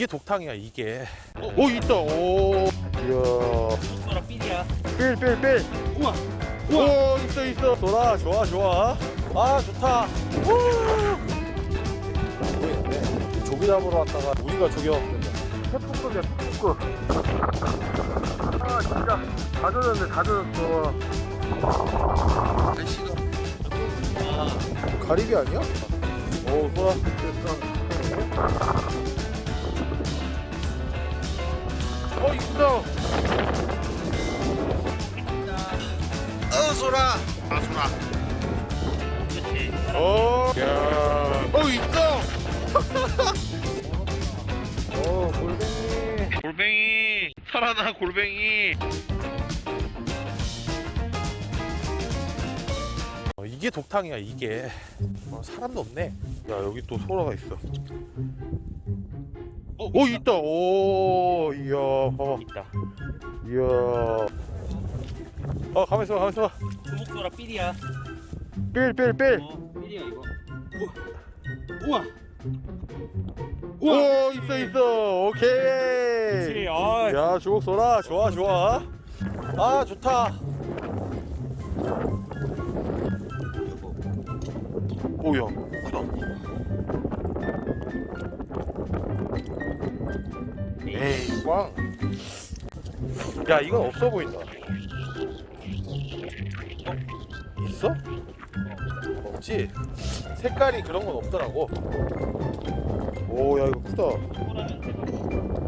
이게 독탕이야 이게. 오, 오 있다. 오. 이야. 소라 삐리야. 삘삘삘 우와. 오 있어 있어. 소라 좋아 좋아. 아 좋다. 우 보이는데 조기 잡으러 왔다가 우리가 조겨왔는데. 태풍급이야 태풍급 아 진짜. 다 젖었네 다 젖었어. 날씨가. 가리비 아니야? 오 소라 어 있어 어 소라. 아 소라. 그렇지. 어, 야, 어 있어. 어, 골뱅이. 골뱅이. 살아나 골뱅이. 어, 이게 독탕이야 이게. 어, 사람도 없네. 야 여기 또 소라가 있어. 어, 오 있다. 오, 이야, 봐봐. 있다. 이야. 어 가만 있어, 가만 있어. 주목 소라 삐리야. 삘, 삘, 삘. 어 삐리야 이거. 우와. 우와. 오 있어, 있어. 오케이. 아. 야 주먹 쏘라 좋아 좋아 아 좋다 오야 에이 꽝 야 이건 없어 보인다 어? 있어? 없지 색깔이 그런 건 없더라고 오 야 이거 크다.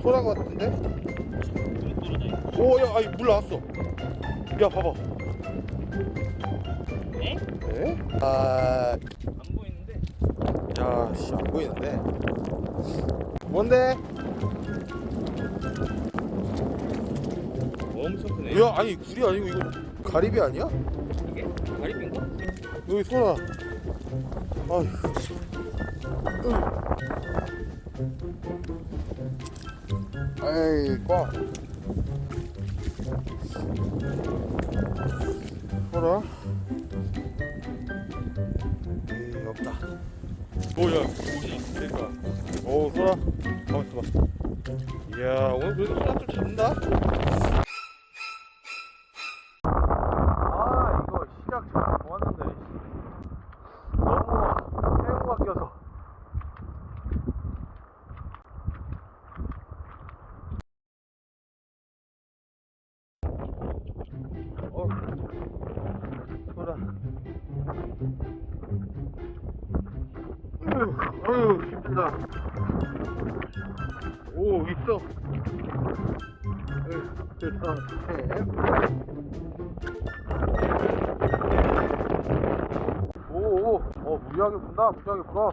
소라 같은데? 물 떨어져. 오야 아이 물 나왔어 야 봐봐 에? 에? 아, 안 보이는데. 야, 씨, 안 보이는데. 뭔데? 엄청 크네. 야, 아니, 굴이 아니고 이거 가리비 아니야? 이게 가리비인가? 여기 소라. 아휴. 에이, 꽝. 소라. 에이, 없다. 뭐야? 그러니까. 오, 소라. 가만 있어봐. 이야, 오늘 그래도 소라 좀 잡는다. 아, 이거 시작 참 좋았는데. 너무 태양 바뀌어서. 어, 소라. 어휴, 어휴, 힘들다. 오, 있어. 에휴, 됐다. 오, 오, 어, 무지하게 분다, 무지하게 불어.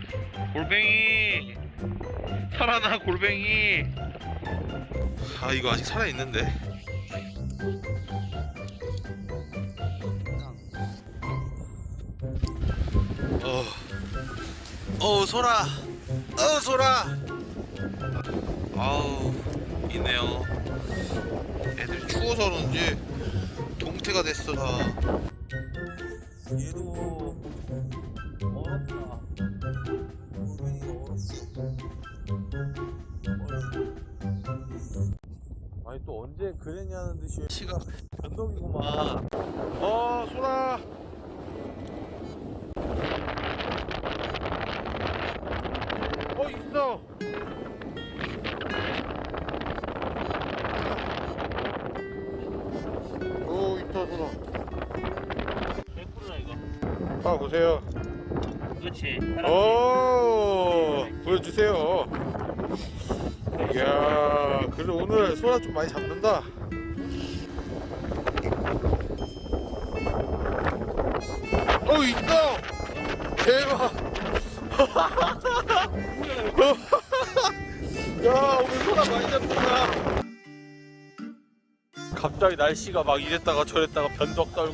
골뱅이. 살아나 골뱅이. 아, 이거 아직 살아있는데. 어. 어 소라. 어 소라. 아우 있네요. 애들 추워서 그런지 동태가 됐어 다. 얘도 얼었다. 언제 그랬냐는 듯이. 시가 변덕이구만. 어, 소라. 어, 있어. 오, 있다, 소라. 100%다 이거. 아, 보세요. 그렇지. 오, 보여주세요. 이야, 그래도 오늘 소라 좀 많이 잡는다. 어 있다! 대박! 야 오늘 소라 많이 잡는다. 갑자기 날씨가 막 이랬다가 저랬다가 변덕 떨고.